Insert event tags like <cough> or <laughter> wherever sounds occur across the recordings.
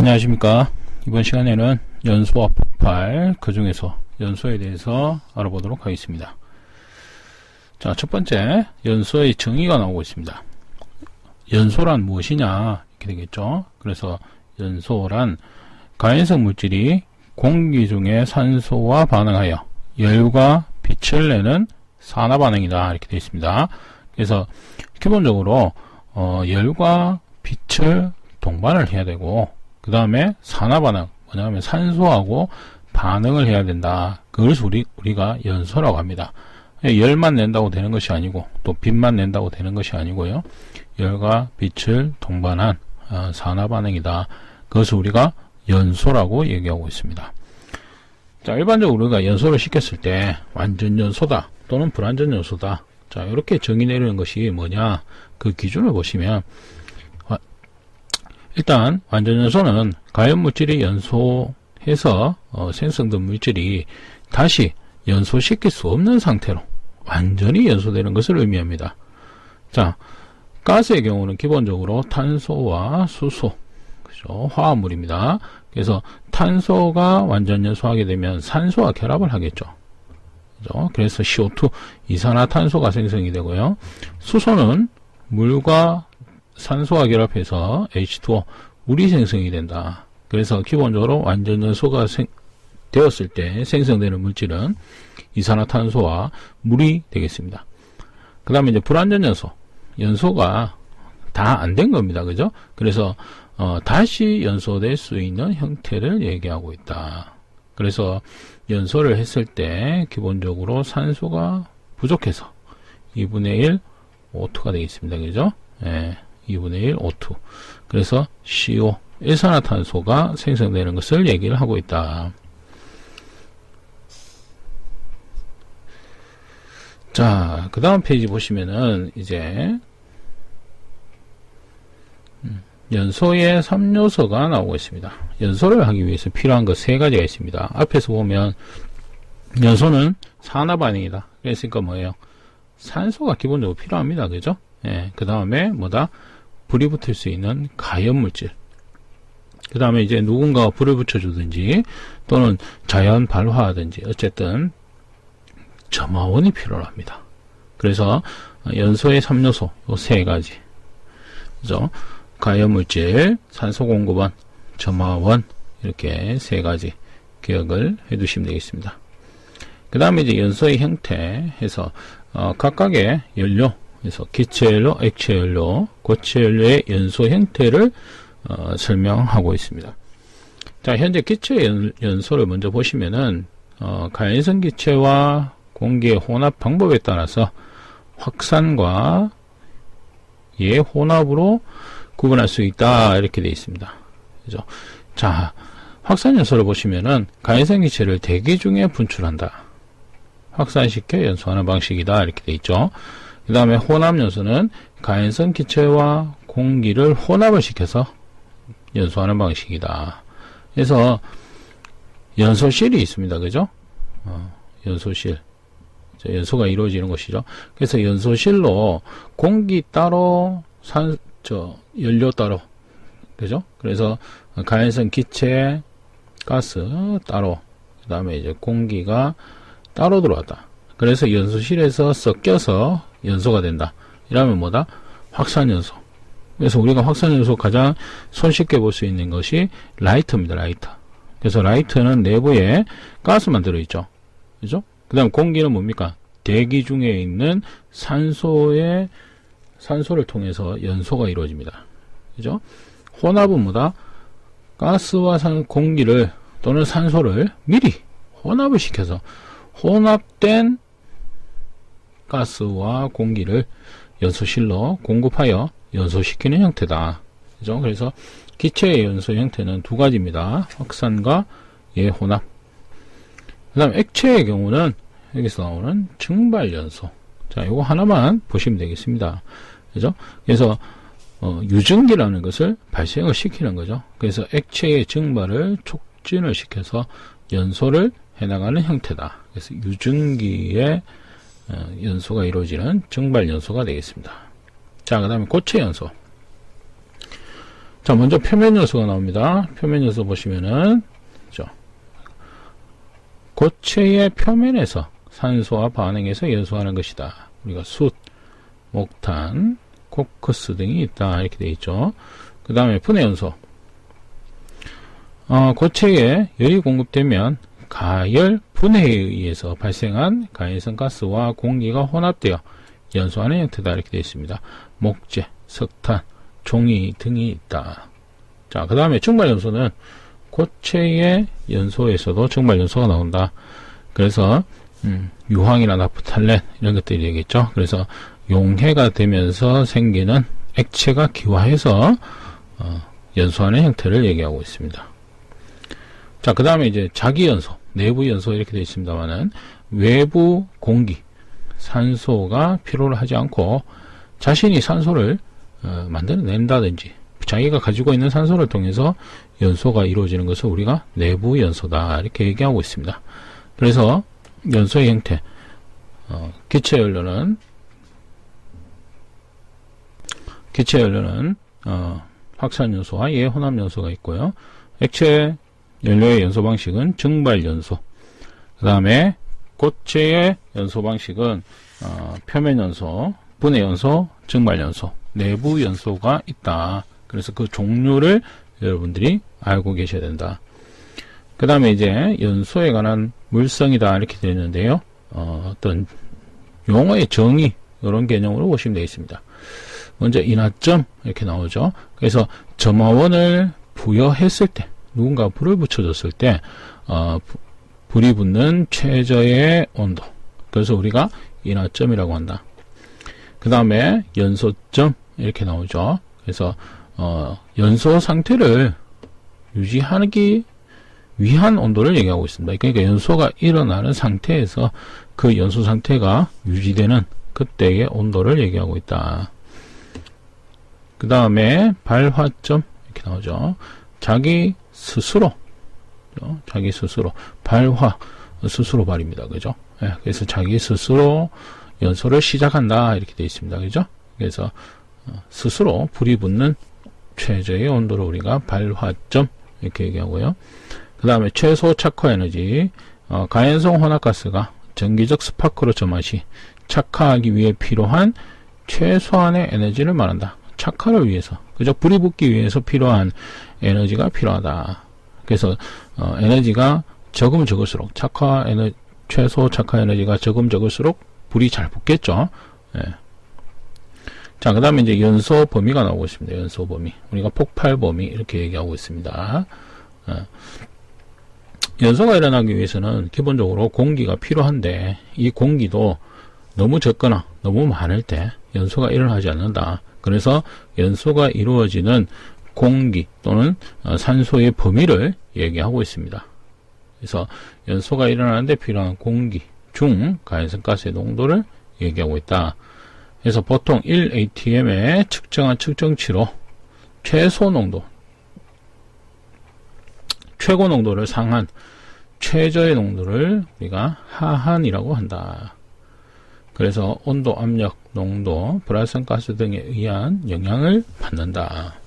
안녕하십니까. 이번 시간에는 연소와 폭발, 그 중에서 연소에 대해서 알아보도록 하겠습니다. 자, 첫 번째, 연소의 정의가 나오고 있습니다. 연소란 무엇이냐, 이렇게 되겠죠. 그래서 연소란 가연성 물질이 공기 중에 산소와 반응하여 열과 빛을 내는 산화 반응이다. 이렇게 되어 있습니다. 그래서 기본적으로 어, 열과 빛을 동반을 해야 되고 그 다음에 산화 반응 뭐냐면 산소하고 반응을 해야 된다. 그걸 우리, 우리가 연소라고 합니다. 열만 낸다고 되는 것이 아니고 또 빛만 낸다고 되는 것이 아니고요. 열과 빛을 동반한 어, 산화 반응이다. 그것을 우리가 연소라고 얘기하고 있습니다. 자, 일반적으로 우리가 연소를 시켰을 때 완전 연소다 또는 불완전 연소다. 자, 이렇게 정의 내리는 것이 뭐냐? 그 기준을 보시면 일단 완전 연소는 가연 물질이 연소해서 어, 생성된 물질이 다시 연소시킬 수 없는 상태로 완전히 연소되는 것을 의미합니다. 자, 가스의 경우는 기본적으로 탄소와 수소, 그죠? 화합물입니다. 그래서 탄소가 완전 연소하게 되면 산소와 결합을 하겠죠. 그죠? 그래서 CO2, 이산화탄소가 생성이 되고요. 수소는 물과 산소와 결합해서 H2O, 물이 생성이 된다. 그래서 기본적으로 완전 연소가 생, 되었을 때 생성되는 물질은 이산화탄소와 물이 되겠습니다. 그 다음에 이제 불완전 연소. 연소가 다 안 된 겁니다. 그죠? 그래서, 어, 다시 연소될 수 있는 형태를 얘기하고 있다. 그래서 연소를 했을 때 기본적으로 산소가 부족해서 2분의 1 O2가 되겠습니다. 그죠? 예, 2분의 1 O2. 그래서 CO, 일산화탄소가 생성되는 것을 얘기를 하고 있다. 자, 그 다음 페이지 보시면은 이제 음, 연소의 3요소가 나오고 있습니다. 연소를 하기 위해서 필요한 것 세 가지가 있습니다. 앞에서 보면 연소는 산화 반응이다. 그랬으니까 뭐예요? 산소가 기본적으로 필요합니다. 그죠? 예, 그 다음에 뭐다? 불이 붙을 수 있는 가연물질. 그 다음에 이제 누군가가 불을 붙여주든지 또는 자연 발화하든지 어쨌든 점화원이 필요합니다. 그래서 연소의 3요소 요세 가지 그죠? 가연물질, 산소 공급원, 점화원 이렇게 세 가지 기억을 해두시면 되겠습니다. 그 다음에 이제 연소의 형태 해서 어, 각각의 연료 그래서 기체연료, 액체연료, 고체연료의 연소 형태를 어, 설명하고 있습니다. 자, 현재 기체 연, 소를 먼저 보시면은 어, 가연성 기체와 공기의 혼합 방법에 따라서 확산과 예혼합으로 구분할 수 있다 이렇게 되어 있습니다. 그죠? 자, 확산 연소를 보시면은 가연성 기체를 대기 중에 분출한다. 확산시켜 연소하는 방식이다 이렇게 되어 있죠. 그 다음에 혼합 연소는 가연성 기체와 공기를 혼합을 시켜서 연소하는 방식이다. 그래서 연소실이 있습니다. 그죠? 어, 연소실. 연소가 이루어지는 것이죠. 그래서 연소실로 공기 따로 산, 저, 연료 따로. 그죠? 그래서 가연성 기체, 가스 따로. 그 다음에 이제 공기가 따로 들어왔다. 그래서 연소실에서 섞여서 연소가 된다. 이러면 뭐다? 확산연소. 그래서 우리가 확산연소 가장 손쉽게 볼 수 있는 것이 라이터입니다. 라이터. 그래서 라이터는 내부에 가스만 들어있죠. 그죠? 그 다음 공기는 뭡니까? 대기 중에 있는 산소의 산소를 통해서 연소가 이루어집니다. 그죠? 혼합은 뭐다? 가스와 산, 공기를 또는 산소를 미리 혼합을 시켜서 혼합된 가스와 공기를 연소실로 공급하여 연소시키는 형태다. 그죠? 그래서 기체의 연소 형태는 두 가지입니다. 확산과 예혼합. 그 다음 액체의 경우는 여기서 나오는 증발 연소. 자, 이거 하나만 보시면 되겠습니다. 그죠? 그래서 어, 유증기라는 것을 발생을 시키는 거죠. 그래서 액체의 증발을 촉진을 시켜서 연소를 해나가는 형태다. 그래서 유증기의 어, 연소가 이루어지는 증발 연소가 되겠습니다. 자, 그 다음에 고체 연소. 자, 먼저 표면 요소가 나옵니다. 표면 요소 보시면은, 죠 고체의 표면에서 산소와 반응해서 연소하는 것이다. 우리가 숯, 목탄, 코크스 등이 있다. 이렇게 되어 있죠. 그 다음에 분해 연소. 어, 고체에 열이 공급되면 가열 분해에 의해서 발생한 가해성 가스와 공기가 혼합되어 연소하는 형태다. 이렇게 되어 있습니다. 목재, 석탄, 종이 등이 있다. 자, 그 다음에 증발연소는 고체의 연소에서도 증발연소가 나온다. 그래서 음, 유황이나 나프탈렌 이런 것들이 되겠죠. 그래서 용해가 되면서 생기는 액체가 기화해서 어, 연소하는 형태를 얘기하고 있습니다. 자, 그 다음에 이제 자기연소, 내부 연소 이렇게 되어 있습니다만은 외부 공기, 산소가 필요를 하지 않고 자신이 산소를 어, 만들어낸다든지 자기가 가지고 있는 산소를 통해서 연소가 이루어지는 것을 우리가 내부 연소다 이렇게 얘기하고 있습니다. 그래서 연소의 형태 어, 기체 연료는 기체 연료는 어, 확산 연소와 예혼합 연소가 있고요. 액체 연료의 연소 방식은 증발 연소. 그 다음에 고체의 연소 방식은 어, 표면 연소, 분해 연소, 증발 연소, 내부 연소가 있다. 그래서 그 종류를 여러분들이 알고 계셔야 된다. 그 다음에 이제 연소에 관한 물성이다 이렇게 되어 있는데요. 어, 떤 용어의 정의 이런 개념으로 보시면 되겠습니다. 먼저 인하점 이렇게 나오죠. 그래서 점화원을 부여했을 때 누군가 불을 붙여줬을 때 어, 불이 붙는 최저의 온도 그래서 우리가 인하점이라고 한다. 그 다음에 연소점 이렇게 나오죠. 그래서 어, 연소 상태를 유지하기 위한 온도를 얘기하고 있습니다. 그러니까 연소가 일어나는 상태에서 그 연소 상태가 유지되는 그때의 온도를 얘기하고 있다. 그 다음에 발화점 이렇게 나오죠. 자기 스스로 자기 스스로 발화 스스로 발입니다. 그죠? 네, 그래서 자기 스스로 연소를 시작한다 이렇게 되어 있습니다. 그죠? 그래서 어, 스스로 불이 붙는 최저의 온도를 우리가 발화점 이렇게 얘기하고요. 그 다음에 최소 착화 에너지 어, 가연성 혼합가스가 전기적 스파크로 점화 시 착화하기 위해 필요한 최소한의 에너지를 말한다. 착화를 위해서 그죠? 불이 붙기 위해서 필요한 에너지가 필요하다. 그래서 어, 에너지가 적으면 적을수록 착화 에너 최소 착화 에너지가 적으면 적을수록 불이 잘 붙겠죠. 예. 자, 그 다음에 이제 연소 범위가 나오고 있습니다. 연소 범위. 우리가 폭발 범위 이렇게 얘기하고 있습니다. 어. 연소가 일어나기 위해서는 기본적으로 공기가 필요한데 이 공기도 너무 적거나 너무 많을 때 연소가 일어나지 않는다. 그래서 연소가 이루어지는 공기 또는 어, 산소의 범위를 얘기하고 있습니다. 그래서 연소가 일어나는데 필요한 공기 중 가연성가스의 농도를 얘기하고 있다. 그래서 보통 1atm의 측정한 측정치로 최소 농도, 최고 농도를 상한, 최저의 농도를 우리가 하한이라고 한다. 그래서 온도, 압력, 농도, 불활성 가스 등에 의한 영향을 받는다.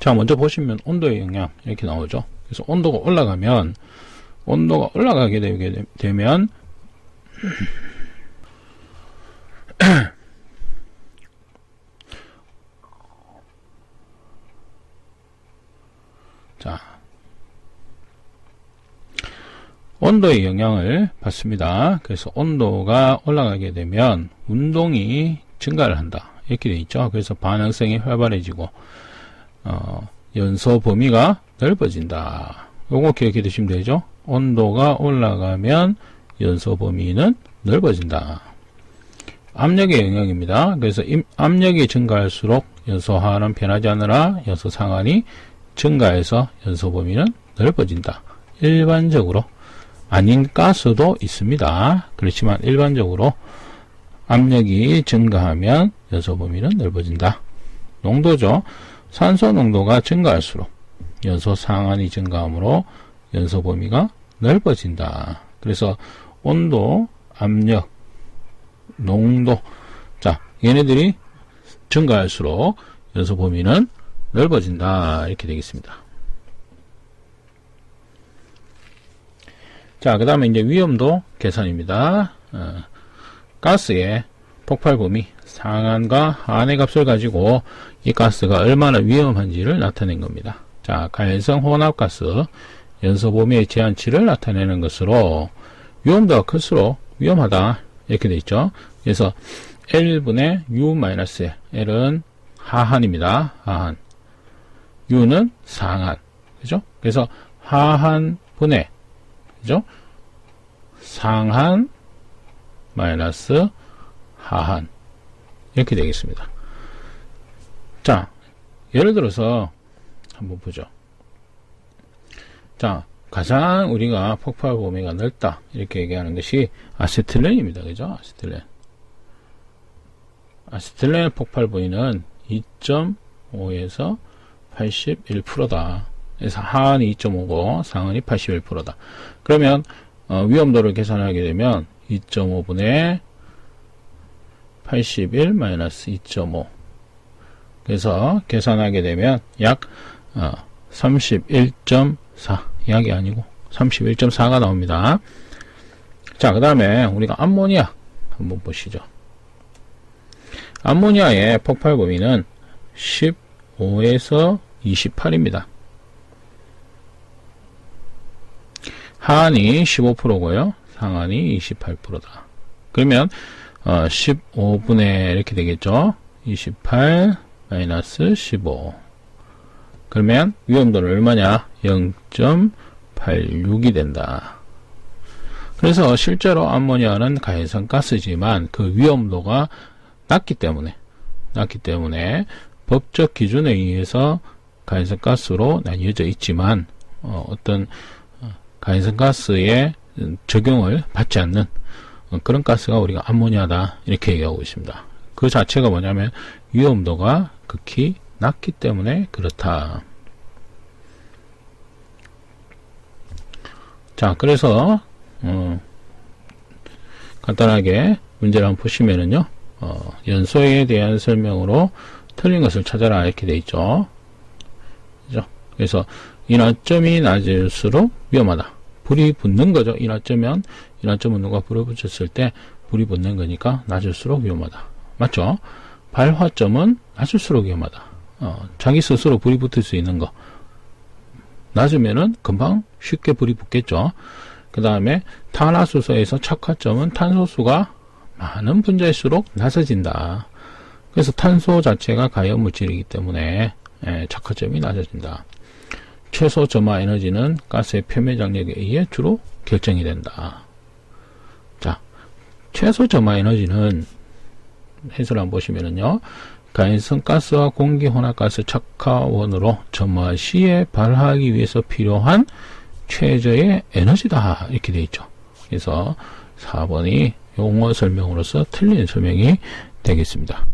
자, 먼저 보시면 온도의 영향 이렇게 나오죠. 그래서 온도가 올라가면 온도가 올라가게 되면 <clears throat> 자, 온도의 영향을 받습니다. 그래서 온도가 올라가게 되면 운동이 증가를 한다. 이렇게 되어 있죠. 그래서 반응성이 활발해지고 어, 연소 범위가 넓어진다. 요거 기억해 두시면 되죠. 온도가 올라가면 연소 범위는 넓어진다. 압력의 영역입니다. 그래서 압력이 증가할수록 연소 하는 변하지 않으나 연소 상한이 증가해서 연소 범위는 넓어진다. 일반적으로 아닌 가스도 있습니다. 그렇지만 일반적으로 압력이 증가하면 연소 범위는 넓어진다. 농도죠. 산소 농도가 증가할수록 연소 상한이 증가하므로 연소 범위가 넓어진다. 그래서 온도, 압력, 농도. 자, 얘네들이 증가할수록 연소 범위는 넓어진다. 이렇게 되겠습니다. 자, 그 다음에 이제 위험도 계산입니다. 어, 가스의 폭발 범위, 상한과 하한의 값을 가지고 이 가스가 얼마나 위험한지를 나타낸 겁니다. 자, 가연성 혼합가스 연소 범위의 제한치를 나타내는 것으로 위험도가 클수록 위험하다. 이렇게 돼 있죠. 그래서 L분의 U-L은 하한입니다. 하한. U는 상한. 그죠? 그래서 하한분의 그죠? 상한 마이너스 하한 이렇게 되겠습니다. 자, 예를 들어서 한번 보죠. 자, 가장 우리가 폭발 범위가 넓다 이렇게 얘기하는 것이 아세틸렌입니다. 그죠? 아세틸렌. 아세틸렌 폭발 범위는 2.5에서 81%다. 그래서 하한이 2.5고 상한이 81%다. 그러면 어, 위험도를 계산하게 되면 2.5분의 81 마이너스 2.5 그래서 계산하게 되면 약 어, 31.4 약이 아니고 31.4가 나옵니다. 자, 그 다음에 우리가 암모니아 한번 보시죠. 암모니아의 폭발 범위는 15에서 28입니다. 하한이 15%고요. 상한이 28%다. 그러면 어, 15분의 이렇게 되겠죠. 28 마이너스 15 그러면 위험도는 얼마냐? 0.86이 된다. 그래서 실제로 암모니아는 가해성 가스지만 그 위험도가 낮기 때문에 낮기 때문에 법적 기준에 의해서 가해성 가스로 나뉘어져 있지만 어, 어떤 가해성 가스의 적용을 받지 않는 그런 가스가 우리가 암모니아다 이렇게 얘기하고 있습니다. 그 자체가 뭐냐면 위험도가 극히 낮기 때문에 그렇다. 자, 그래서 어, 간단하게 문제를 한번 보시면은요, 어, 연소에 대한 설명으로 틀린 것을 찾아라 이렇게 돼 있죠. 그죠? 그래서 인화점이 낮을수록 위험하다. 불이 붙는 거죠. 인화점면 인화점은 누가 불을 붙였을 때 불이 붙는 거니까 낮을수록 위험하다. 맞죠? 발화점은 낮을수록 위험하다. 어, 자기 스스로 불이 붙을 수 있는 거. 낮으면은 금방 쉽게 불이 붙겠죠. 그 다음에 탄화수소에서 착화점은 탄소수가 많은 분자일수록 낮아진다. 그래서 탄소 자체가 가연 물질이기 때문에 예, 착화점이 낮아진다. 최소 점화 에너지는 가스의 표면 장력에 의해 주로 결정이 된다. 자, 최소 점화 에너지는 해설 한번 보시면은요. 가연성 가스와 공기 혼합가스 착화원으로 점화 시에 발화하기 위해서 필요한 최저의 에너지다. 이렇게 되어 있죠. 그래서 4번이 용어 설명으로서 틀린 설명이 되겠습니다.